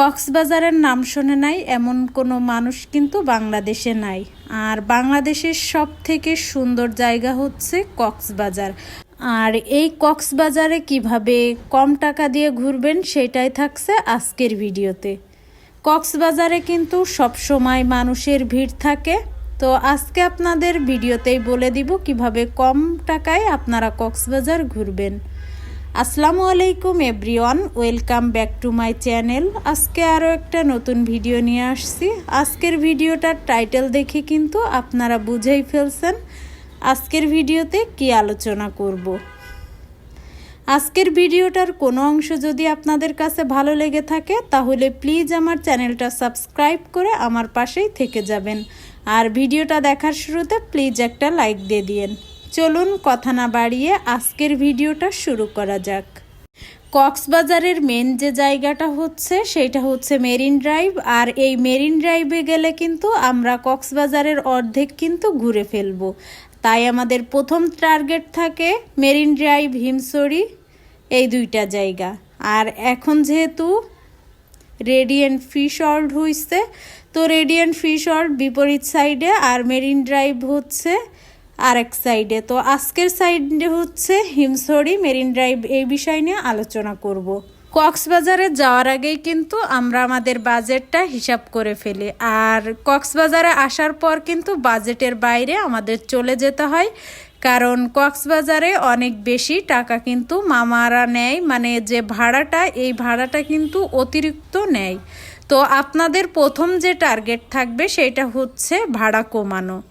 কক্সবাজারের নাম শোনে নাই, এমন কোনো মানুষ কিন্তু বাংলাদেশে নাই। আর বাংলাদেশের সব থেকে সুন্দর জায়গা হচ্ছে কক্সবাজার। আর এই কক্সবাজারে কীভাবে কম টাকা দিয়ে ঘুরবেন সেটাই থাকছে আজকের ভিডিওতে। কক্সবাজারে কিন্তু সব সময় মানুষের ভিড় থাকে। তো আজকে আপনাদের ভিডিওতেই বলে দিব কীভাবে কম টাকায় আপনারা কক্সবাজার ঘুরবেন। আসসালামু আলাইকুম everyone, welcome back to my channel. আজকে আরও একটা নতুন ভিডিও নিয়ে আসছি। আজকের ভিডিওটার টাইটেল দেখে কিন্তু আপনারা বুঝেই ফেলছেন আজকের ভিডিওতে কি আলোচনা করব। আজকের ভিডিওটার কোনো অংশ যদি আপনাদের কাছে ভালো লেগে থাকে, তাহলে প্লিজ আমার চ্যানেলটা সাবস্ক্রাইব করে আমার পাশেই থেকে যাবেন। আর ভিডিওটা দেখার শুরুতে প্লিজ একটা লাইক দিয়ে দিয়েন। চলুন কথা না বাড়িয়ে আজকের ভিডিওটা শুরু করা যাক। কক্সবাজারের মেন যে জায়গাটা হচ্ছে, সেটা হচ্ছে মেরিন ড্রাইভ। আর এই মেরিন ড্রাইভে গেলে কিন্তু আমরা কক্সবাজারের অর্ধেক কিন্তু ঘুরে ফেলব। তাই আমাদের প্রথম টার্গেট থাকে মেরিন ড্রাইভ হিমসরি এই দুইটা জায়গা। আর এখন যেহেতু রেডিয়েন্ট ফিশ ওয়ার্ল্ড হইছে, তো রেডিয়েন্ট ফিশ বিপরীত সাইডে আর মেরিন ড্রাইভ হচ্ছে আরেক সাইডে তো আজকের সাইডে হচ্ছে হিমসরি মেরিন ড্রাইভ এই বিষয় নিয়ে আলোচনা করব। কক্সবাজারে যাওয়ার আগেই কিন্তু আমরা আমাদের বাজেটটা হিসাব করে ফেলি। আর কক্সবাজারে আসার পর কিন্তু বাজেটের বাইরে আমাদের চলে যেতে হয়। কারণ কক্সবাজারে অনেক বেশি টাকা কিন্তু মামারা নেয়। মানে যে ভাড়াটা, এই ভাড়াটা কিন্তু অতিরিক্ত নেয়। তো আপনাদের প্রথম যে টার্গেট থাকবে, সেটা হচ্ছে ভাড়া কমানো।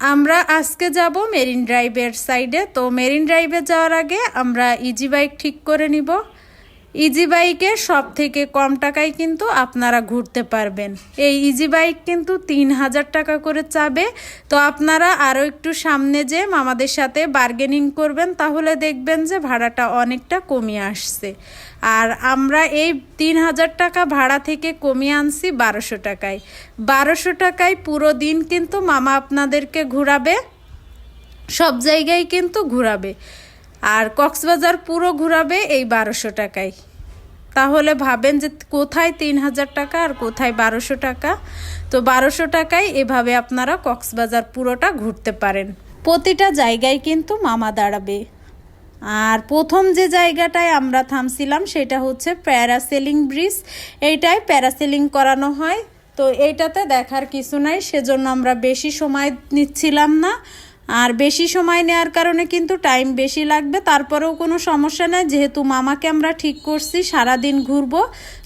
আমরা আজকে যাব মেরিন ড্রাইভের সাইডে তো মেরিন ড্রাইভে যাওয়ার আগে আমরা ইজি বাইক ঠিক করে নিব। ইজি বাইকে সব থেকে কম টাকায় কিন্তু আপনারা ঘুরতে পারবেন। এই ইজি বাইক কিন্তু তিন হাজার টাকা করে চাবে। তো আপনারা আরও একটু সামনে যে মামাদের সাথে বার্গেনিং করবেন, তাহলে দেখবেন যে ভাড়াটা অনেকটা কমিয়ে আসছে। আর আমরা এই তিন হাজার টাকা ভাড়া থেকে কমিয়ে আনছি বারোশো টাকায়। বারোশো টাকায় পুরো দিন কিন্তু মামা আপনাদেরকে ঘুরাবে। সব জায়গায় কিন্তু ঘুরাবে। আর কক্সবাজার পুরো ঘুরাবে এই বারোশো টাকায়। তাহলে ভাবেন যে কোথায় তিন হাজার টাকা আর কোথায় বারোশো টাকা। তো বারোশো টাকায় এভাবে আপনারা কক্সবাজার পুরোটা ঘুরতে পারেন। প্রতিটা জায়গায় কিন্তু মামা দাঁড়াবে। আর প্রথম যে জায়গাটায় আমরা থামছিলাম সেটা হচ্ছে প্যারাসেলিং ব্রিজ। এইটাই প্যারাসেলিং করানো হয়। তো এইটাতে দেখার কিছু নাই, সেজন্য আমরা বেশি সময় নিচ্ছিলাম না। আর বেশি সময় নেওয়ার কারণে কিন্তু টাইম বেশি লাগবে। তারপরেও কোনো সমস্যা নেই, যেহেতু মামাকে আমরা ঠিক করছি, সারাদিন ঘুরবো,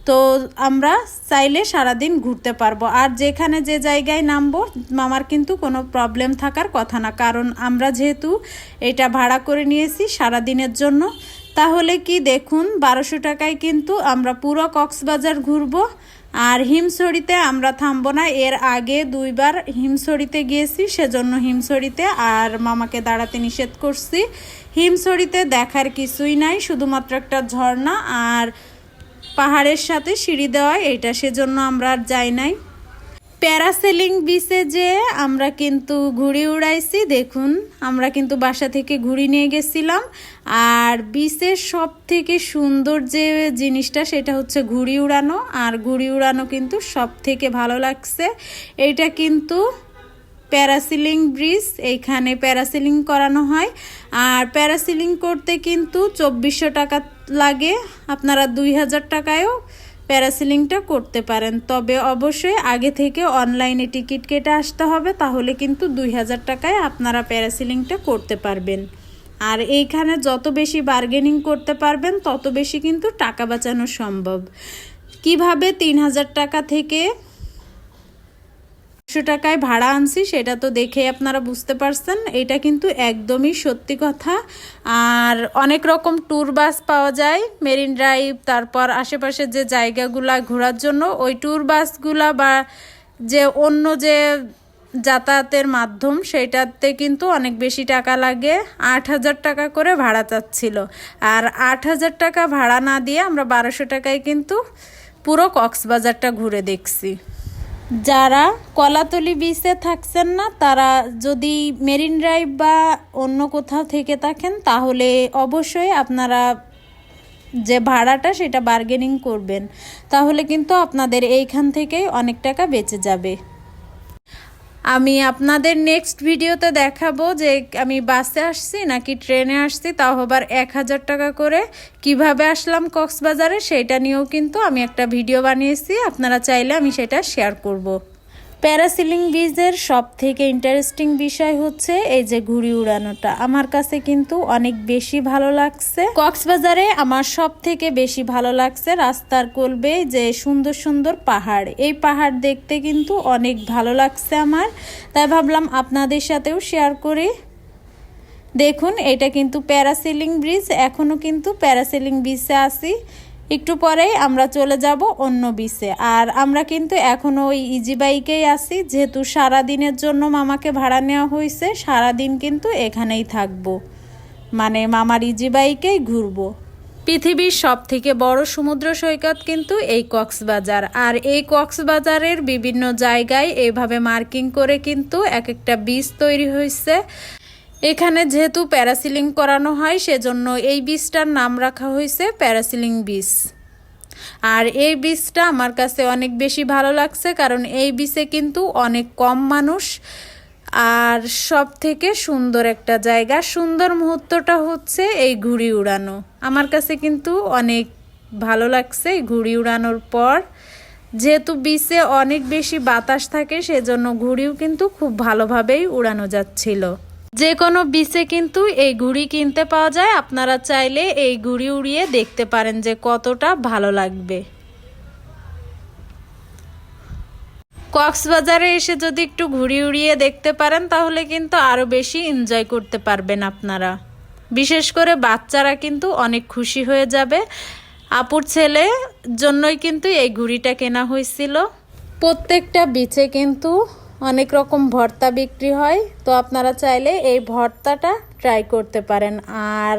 তো আমরা চাইলে সারাদিন ঘুরতে পারব। আর যেখানে যে জায়গায় নামবো, মামার কিন্তু কোনো প্রবলেম থাকার কথা না। কারণ আমরা যেহেতু এটা ভাড়া করে নিয়েছি সারাদিনের জন্য, তাহলে কি দেখুন, বারোশো টাকায় কিন্তু আমরা পুরো কক্সবাজার ঘুরবো। আর হিমসড়িতে আমরা থামবো না। এর আগে দুইবার হিমসড়িতে গিয়েছি, সেজন্য হিমছড়িতে আর মামাকে দাঁড়াতে নিষেধ করছি। হিমসড়িতে দেখার কিছুই নাই, শুধুমাত্র একটা ঝর্ণা আর পাহাড়ের সাথে সিঁড়ি দেওয়া এটা সেজন্য আমরা আর যাই নাই। প্যারাসেলিং বিচে যে আমরা কিন্তু ঘুড়ি উড়াইছি, দেখুন, আমরা কিন্তু বাসা থেকে ঘুড়ি নিয়ে গেছিলাম। আর বিচের সব থেকে সুন্দর যে জিনিসটা, সেটা হচ্ছে ঘুড়ি উড়ানো। আর ঘুড়ি উড়ানো কিন্তু সব থেকে ভালো লাগছে। এইটা কিন্তু প্যারাসিলিং ব্রিজ, এইখানে প্যারাসিলিং করানো হয়। আর প্যারাসিলিং করতে কিন্তু চব্বিশশো টাকা লাগে, আপনারা দুই হাজার টাকায়ও প্যারাসিলিংটা করতে পারেন। তবে অবশ্যই আগে থেকে অনলাইনে টিকিট কেটে আসতে হবে, তাহলে কিন্তু দুই হাজার টাকায় আপনারা প্যারাসিলিংটা করতে পারবেন। আর এইখানে যত বেশি বার্গেনিং করতে পারবেন, তত বেশি কিন্তু টাকা বাঁচানো সম্ভব। কীভাবে তিন হাজার টাকা থেকে একশো টাকায় ভাড়া আনছি, সেটা তো দেখে আপনারা বুঝতে পারছেন। এটা কিন্তু একদমই সত্যি কথা। আর অনেক রকম ট্যুর বাস পাওয়া যায়, মেরিন ড্রাইভ, তারপর আশেপাশে যে জায়গাগুলা ঘোরার জন্য, ওই ট্যুর বাসগুলা বা যে অন্য যে যাতায়াতের মাধ্যম, সেটাতে কিন্তু অনেক বেশি টাকা লাগে। আট হাজার টাকা করে ভাড়া চাচ্ছিল। আর আট হাজার টাকা ভাড়া না দিয়ে আমরা বারোশো টাকায় কিন্তু পুরো কক্সবাজারটা ঘুরে দেখছি। যারা কলাতলি বিচে থাকছেন না, তারা যদি মেরিন ড্রাইভ বা অন্য কোথাও থেকে থাকেন, তাহলে অবশ্যই আপনারা যে ভাড়াটা সেটা বার্গেনিং করবেন। তাহলে কিন্তু আপনাদের এইখান থেকেই অনেক টাকা বেঁচে যাবে। আমি আপনাদের নেক্সট ভিডিওতে দেখাবো যে আমি বাসে আসছি নাকি ট্রেনে আসছি, তাও আবার এক হাজার টাকা করে কীভাবে আসলাম কক্সবাজারে, সেটা নিয়েও কিন্তু আমি একটা ভিডিও বানিয়েছি আপনারা চাইলে আমি সেটা শেয়ার করব। প্যারাসিলিং বীজের সব থেকে ইন্টারেস্টিং বিষয় হচ্ছে এই যে ঘুড়ি উড়ানোটা। আমার কাছে কিন্তু অনেক বেশি ভালো লাগছে। কক্সবাজারে আমার সব থেকে বেশি ভালো লাগছে রাস্তার কোলবে যে সুন্দর সুন্দর পাহাড়। এই পাহাড় দেখতে কিন্তু অনেক ভালো লাগছে আমার। তাই ভাবলাম আপনাদের সাথেও শেয়ার করি। দেখুন, এটা কিন্তু প্যারাসিলিং ব্রিজ এখনও কিন্তু প্যারাসিলিং ব্রিজে আসি একটু পরেই আমরা চলে যাব অন্য বিচে আর আমরা কিন্তু এখনও ওই ইজি বাইকেই আছি, যেহেতু সারা দিনের জন্য মামাকে ভাড়া নেওয়া হয়েছে সারা দিন কিন্তু এখানেই থাকব। মানে মামার ইজি বাইকেই ঘুরবো। পৃথিবীর সব থেকে বড় সমুদ্র সৈকত কিন্তু এই কক্সবাজার। আর এই কক্সবাজারের বিভিন্ন জায়গায় এভাবে মার্কিং করে কিন্তু এক একটা বীজ তৈরি হয়েছে। এখানে যেহেতু প্যারাসিলিং করানো হয়, সেজন্য এই বীজটার নাম রাখা হয়েছে প্যারাসিলিং বীজ। আর এই বীজটা আমার কাছে অনেক বেশি ভালো লাগছে, কারণ এই বীজে কিন্তু অনেক কম মানুষ। আর সব থেকে সুন্দর একটা জায়গা, সুন্দর মুহূর্তটা হচ্ছে এই ঘুড়ি উড়ানো। আমার কাছে কিন্তু অনেক ভালো লাগছে ঘুড়ি উড়ানোর পর। যেহেতু বিচে অনেক বেশি বাতাস থাকে, সেজন্য ঘুড়িও কিন্তু খুব ভালোভাবেই উড়ানো যাচ্ছিল। যে কোনো বিচে কিন্তু এই ঘুড়ি কিনতে পাওয়া যায়। আপনারা চাইলে এই ঘুড়ি উড়িয়ে দেখতে পারেন যে কতটা ভালো লাগবে। কক্সবাজারে এসে যদি একটু ঘুরি উড়িয়ে দেখতে পারেন, তাহলে কিন্তু আরও বেশি এনজয় করতে পারবেন আপনারা। বিশেষ করে বাচ্চারা কিন্তু অনেক খুশি হয়ে যাবে। আপুর ছেলে জন্যই কিন্তু এই ঘুড়িটা কেনা হয়েছিল। প্রত্যেকটা বিচে কিন্তু অনেক রকম ভর্তা বিক্রি হয়, তো আপনারা চাইলে এই ভর্তাটা ট্রাই করতে পারেন। আর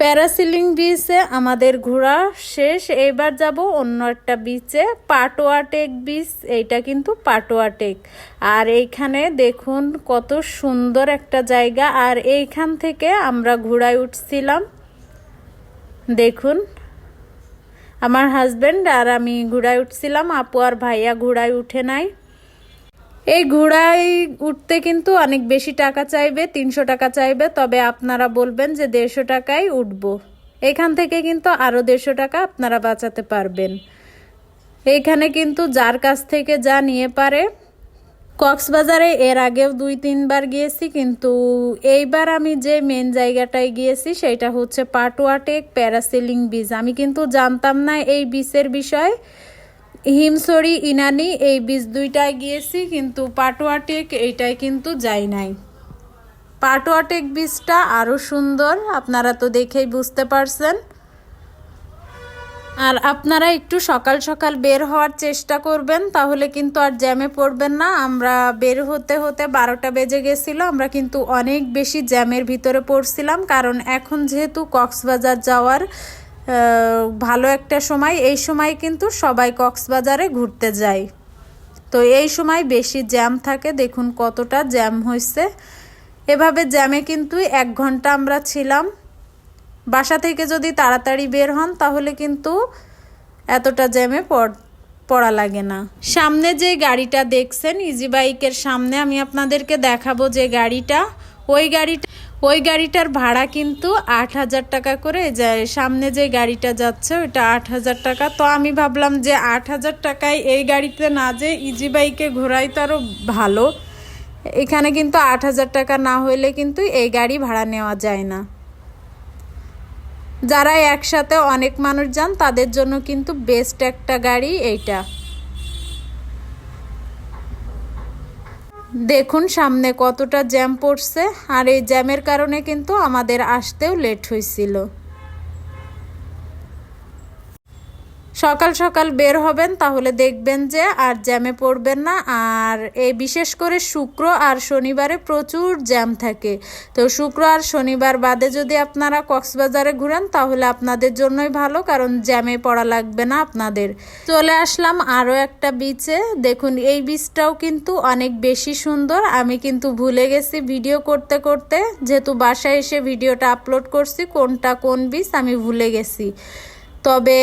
প্যারাসিলিং বিচে আমাদের ঘোরা শেষ, এবার যাব অন্য একটা বিচে পাটোয়া টেক বিচ, এইটা কিন্তু পাটোয়া টেক আর এইখানে দেখুন কত সুন্দর একটা জায়গা, আর এইখান থেকে আমরা ঘোড়ায় উঠছিলাম। দেখুন, আমার হাজব্যান্ড আর আমি ঘোড়ায় উঠছিলাম, আপু আর ভাইয়া ঘোড়ায় উঠে নাই। এই ঘোড়ায় উঠতে কিন্তু অনেক বেশি টাকা চাইবে, তিনশো টাকা চাইবে, তবে আপনারা বলবেন যে দেড়শো টাকায় উঠব। এখান থেকে কিন্তু আরও দেড়শো টাকা আপনারা বাঁচাতে পারবেন। এইখানে কিন্তু যার কাছ থেকে যা নিয়ে পারে, কক্সবাজারে এর আগেও দুই, তিনবার গিয়েছি, কিন্তু এইবার আমি যে মেন জায়গাটায় গিয়েছি সেটা হচ্ছে পাটুয়াটেক প্যারাসেলিং বিচ আমি কিন্তু জানতাম না এই বিচের বিষয়। হিমসরি ইনানি, এই বীজ দুইটায় গিয়েছি, কিন্তু পাটোয়াটেক এইটাই কিন্তু যাই নাই। পাটোয়াটেক বীজটা আরও সুন্দর, আপনারা তো দেখেই বুঝতে পারছেন। আর আপনারা একটু সকাল সকাল বের হওয়ার চেষ্টা করবেন, তাহলে কিন্তু আর জ্যামে পড়বেন না। আমরা বের হতে হতে বারোটা বেজে গেছিল, আমরা কিন্তু অনেক বেশি জ্যামের ভিতরে পড়ছিলাম, কারণ এখন যেহেতু কক্সবাজার যাওয়ার ভালো একটা সময়, এই সময় কিন্তু সবাই কক্সবাজারে ঘুরতে যায়। তো এই সময় বেশি জ্যাম থাকে, দেখুন কতটা জ্যাম হয়েছে। এভাবে জ্যামে কিন্তু এক ঘণ্টা আমরা ছিলাম। বাসা থেকে যদি তাড়াতাড়ি বের হন, তাহলে কিন্তু এতটা জ্যামে পড়া লাগে না। সামনে যে গাড়িটা দেখছেন ইজি বাইকের সামনে, আমি আপনাদেরকে দেখাবো যে গাড়িটা। ওই গাড়িটা ওই গাড়িটার ভাড়া কিন্তু আট হাজার টাকা করে যায় সামনে যে গাড়িটা যাচ্ছে ওইটা আট হাজার টাকা। তো আমি ভাবলাম যে আট হাজার টাকায় এই গাড়িতে না যে ইজি বাইকে ঘোরাই তো আরও ভালো। এখানে কিন্তু আট হাজার টাকা না হইলে কিন্তু এই গাড়ি ভাড়া নেওয়া যায় না। যারা একসাথে অনেক মানুষ যান, তাদের জন্য কিন্তু বেস্ট একটা গাড়ি এইটা। দেখুন সামনে কতটা জ্যাম পড়ছে আর এই জ্যামের কারণে কিন্তু আমাদের আসতেও লেট হয়েছিল। সকাল সকাল বের হবেন, তাহলে দেখবেন যে আর জ্যামে পড়বেন না। আর এই বিশেষ করে শুক্র আর শনিবারে প্রচুর জ্যাম থাকে। তো শুক্র আর শনিবার বাদে যদি আপনারা কক্সবাজারে ঘুরেন, তাহলে আপনাদের জন্যই ভালো, কারণ জ্যামে পড়া লাগবে না আপনাদের। চলে আসলাম আরও একটা বিচে দেখুন, এই বিচটাও কিন্তু অনেক বেশি সুন্দর। আমি কিন্তু ভুলে গেছি ভিডিও করতে করতে। যেহেতু বাসায় এসে ভিডিওটা আপলোড করছি, কোনটা কোন বিচ আমি ভুলে গেছি। তবে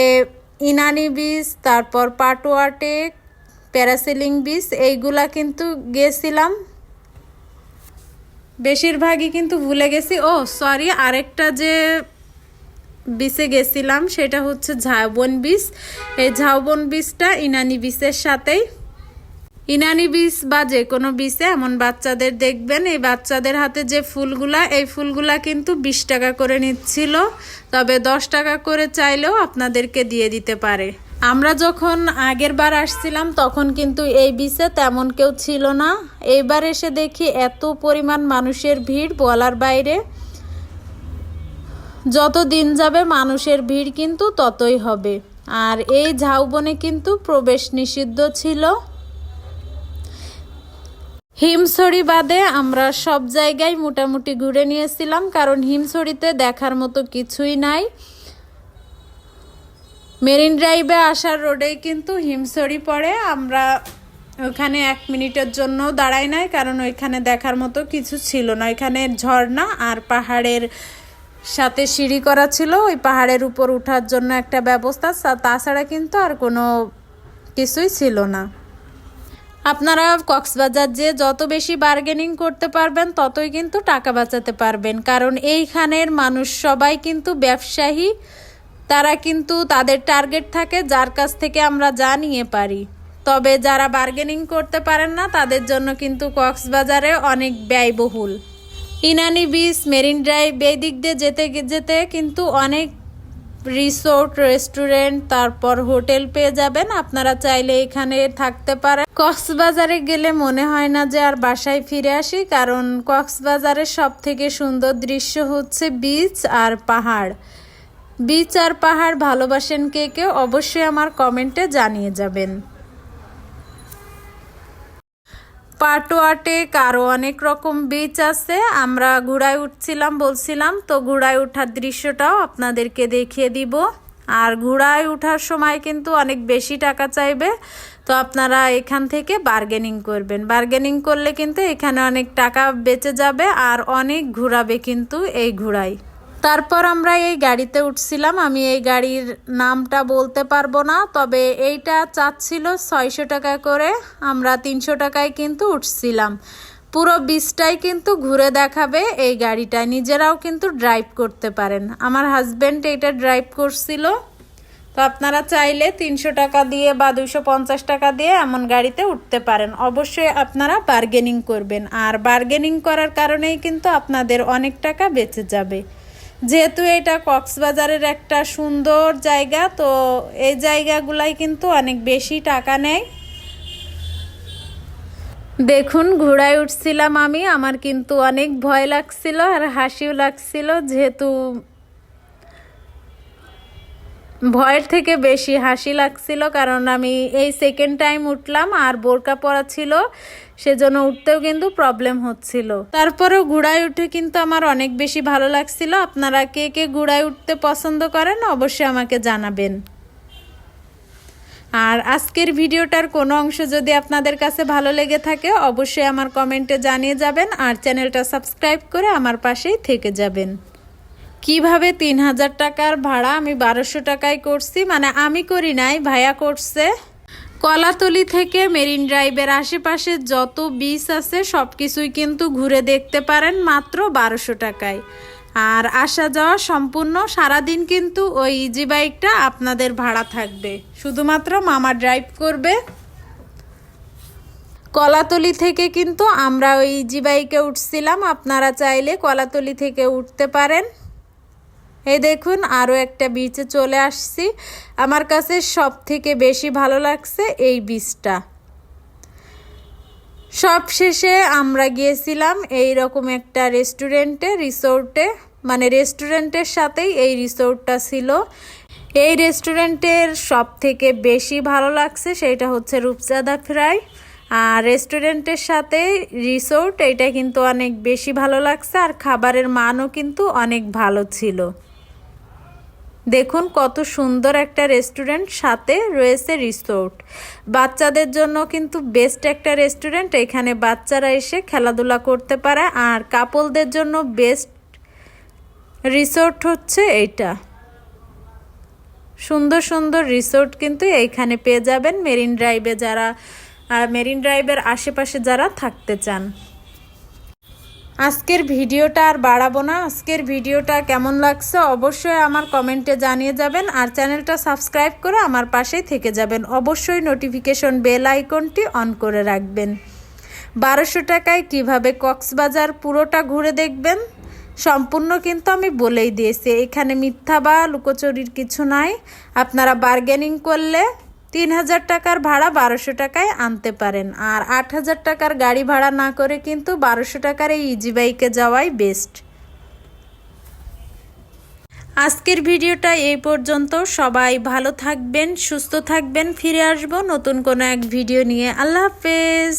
ইনানি বিচ তারপর পাটোয়াটেক প্যারাসিলিং বিচ এইগুলা কিন্তু গেছিলাম। বেশিরভাগই কিন্তু ভুলে গেছি। ও সরি আরেকটা যে বিচে গেছিলাম, সেটা হচ্ছে ঝাউবন বিচ এই ঝাউবন বিচটা ইনানি বিচের সাথেই ইনানি বীজ বা যে কোনো বীজে এমন বাচ্চাদের দেখবেন, এই বাচ্চাদের হাতে যে ফুলগুলা, এই ফুলগুলা কিন্তু বিশ টাকা করে নিচ্ছিল। তবে দশ টাকা করে চাইলেও আপনাদেরকে দিয়ে দিতে পারে। আমরা যখন আগের বার আসছিলাম, তখন কিন্তু এই বিচে তেমন কেউ ছিল না। এইবার এসে দেখি এত পরিমাণ মানুষের ভিড় বলার বাইরে। যত দিন যাবে মানুষের ভিড় কিন্তু ততই হবে। আর এই ঝাউবনে কিন্তু প্রবেশ নিষিদ্ধ ছিল। হিমছড়ি বাদে আমরা সব জায়গায় মোটামুটি ঘুরে নিয়েছিলাম, কারণ হিমছড়িতে দেখার মতো কিছুই নাই। মেরিন ড্রাইভে আসার রোডেই কিন্তু হিমছড়ি পড়ে। আমরা ওখানে এক মিনিটের জন্য দাঁড়াই নাই, কারণ ওইখানে দেখার মতো কিছু ছিল না। ওইখানে ঝর্ণা আর পাহাড়ের সাথে সিঁড়ি করা ছিল, ওই পাহাড়ের উপর ওঠার জন্য একটা ব্যবস্থা তাছাড়া কিন্তু আর কোনো কিছুই ছিল না। আপনারা কক্সবাজার যে যত বেশি বার্গেনিং করতে পারবেন, ততই কিন্তু টাকা বাঁচাতে পারবেন। কারণ এইখানের মানুষ সবাই কিন্তু ব্যবসায়ী, তারা কিন্তু তাদের টার্গেট থাকে, যার কাছ থেকে আমরা যা নিয়ে পারি। তবে যারা বার্গেনিং করতে পারেন না, তাদের জন্য কিন্তু কক্সবাজারে অনেক ব্যয়বহুল। ইনানি বিচ মেরিন ড্রাইভ এই দিক দিয়ে যেতে যেতে কিন্তু অনেক রিসোর্ট রেস্টুরেন্ট তারপর হোটেল পেয়ে যাবেন। আপনারা চাইলে এখানে থাকতে পারেন। কক্সবাজারে গেলে মনে হয় না যে আর বাসায় ফিরে আসি, কারণ কক্সবাজারের সব থেকে সুন্দর দৃশ্য হচ্ছে বিচ আর পাহাড়। বিচ আর পাহাড় ভালোবাসেন কে কে, অবশ্যই আমার কমেন্টে জানিয়ে যাবেন। পাটোয়াটে কারও অনেক রকম বিচ আছে। আমরা ঘোড়ায় উঠছিলাম, বলছিলাম, তো ঘোড়ায় ওঠার দৃশ্যটাও আপনাদেরকে দেখিয়ে দিব। আর ঘোড়ায় ওঠার সময় কিন্তু অনেক বেশি টাকা চাইবে। তো আপনারা এখান থেকে বার্গেনিং করবেন। বার্গেনিং করলে কিন্তু এখানে অনেক টাকা বেঁচে যাবে আর অনেক ঘোরাবে কিন্তু এই ঘোড়ায়। তারপর আমরা এই গাড়িতে উঠছিলাম। আমি এই গাড়ির নামটা বলতে পারব না, তবে এইটা চাচ্ছিল ছয়শো টাকা করে। আমরা তিনশো টাকায় কিন্তু উঠছিলাম। পুরো বিচটাই কিন্তু ঘুরে দেখাবে, এই গাড়িটা। নিজেরাও কিন্তু ড্রাইভ করতে পারেন। আমার হাজব্যান্ড এটা ড্রাইভ করছিল। তো আপনারা চাইলে তিনশো টাকা দিয়ে বা দুশো পঞ্চাশ টাকা দিয়ে এমন গাড়িতে উঠতে পারেন। অবশ্যই আপনারা বার্গেনিং করবেন। আর বার্গেনিং করার কারণেই কিন্তু আপনাদের অনেক টাকা বেঁচে যাবে। যেহেতু এটা কক্সবাজারের একটা সুন্দর জায়গা, তো এই জায়গাগুলাই কিন্তু অনেক বেশি টাকা নেয়। দেখুন, ঘোড়ায় উঠছিলাম আমি, আমার কিন্তু অনেক ভয় লাগছিল আর হাসিও লাগছিল, যেহেতু ভয়ের থেকে বেশি হাসি লাগছিল, কারণ আমি এই সেকেন্ড টাইম উঠলাম আর বোরকা পরা ছিল, সেজন্য উঠতেও কিন্তু প্রবলেম হচ্ছিল। তারপরেও ঘোড়ায় উঠে কিন্তু আমার অনেক বেশি ভালো লাগছিল। আপনারা কে কে ঘোড়ায় উঠতে পছন্দ করেন, অবশ্যই আমাকে জানাবেন। আর আজকের ভিডিওটার কোনো অংশ যদি আপনাদের কাছে ভালো লেগে থাকে, অবশ্যই আমার কমেন্টে জানিয়ে যাবেন, আর চ্যানেলটা সাবস্ক্রাইব করে আমার পাশেই থেকে যাবেন। কীভাবে তিন হাজার টাকার ভাড়া আমি বারোশো টাকায় করছি? মানে আমি করি নাই, ভাইয়া করছে। কলাতলি থেকে মেরিন ড্রাইভের আশেপাশে যত বিচ আছে সব কিছুই কিন্তু ঘুরে দেখতে পারেন মাত্র বারোশো টাকায়। আর আসা যাওয়া সম্পূর্ণ সারাদিন কিন্তু ওই ইজি বাইকটা আপনাদের ভাড়া থাকবে। শুধুমাত্র মামা ড্রাইভ করবে। কলাতলি থেকে কিন্তু আমরা ওই ইজি বাইকে উঠছিলাম। আপনারা চাইলে কলাতলি থেকে উঠতে পারেন। এই দেখুন আরও একটা বিচে চলে আসছি। আমার কাছে সব থেকে বেশি ভালো লাগছে এই বিচটা সব শেষে আমরা গিয়েছিলাম এই রকম একটা রেস্টুরেন্টে, রিসোর্টে। মানে রেস্টুরেন্টের সাথেই এই রিসোর্টটা ছিল। এই রেস্টুরেন্টের সব থেকে বেশি ভালো লাগছে সেটা হচ্ছে রূপচাঁদা ফ্রাই। আর রেস্টুরেন্টের সাথে রিসোর্ট, এটা কিন্তু অনেক বেশি ভালো লাগছে। আর খাবারের মানও কিন্তু অনেক ভালো ছিল। দেখুন কত সুন্দর একটা রেস্টুরেন্ট সাথে রয়েছে রিসোর্ট বাচ্চাদের জন্য কিন্তু বেস্ট একটা রেস্টুরেন্ট এখানে বাচ্চারা এসে খেলাধুলা করতে পারে। আর কাপলদের জন্য বেস্ট রিসোর্ট হচ্ছে এইটা সুন্দর সুন্দর রিসোর্ট কিন্তু এইখানে পেয়ে যাবেন। মেরিন ড্রাইভে যারা মেরিন ড্রাইভের আশেপাশে যারা থাকতে চান। আজকের ভিডিওটা আর বাড়াবো না। আজকের ভিডিওটা কেমন লাগছে অবশ্যই আমার কমেন্টে জানিয়ে যাবেন আর চ্যানেলটা সাবস্ক্রাইব করে আমার পাশেই থেকে যাবেন। অবশ্যই নোটিফিকেশন বেল আইকনটি অন করে রাখবেন। বারোশো টাকায় কীভাবে কক্সবাজার পুরোটা ঘুরে দেখবেন? সম্পূর্ণ কিন্তু আমি বলেই দিয়েছি। এখানে মিথ্যা বা লুকোচুরির কিছু নাই। আপনারা বার্গেনিং করলে তিন হাজার টাকার ভাড়া বারোশো টাকায় আনতে পারেন। আর আট হাজার টাকার গাড়ি ভাড়া না করে কিন্তু বারোশো টাকার এই ইজি বাইকে যাওয়াই বেস্ট আজকের ভিডিওটা এই পর্যন্ত। সবাই ভালো থাকবেন, সুস্থ থাকবেন, ফিরে আসব নতুন কোনো এক ভিডিও নিয়ে। আল্লাহ হাফেজ।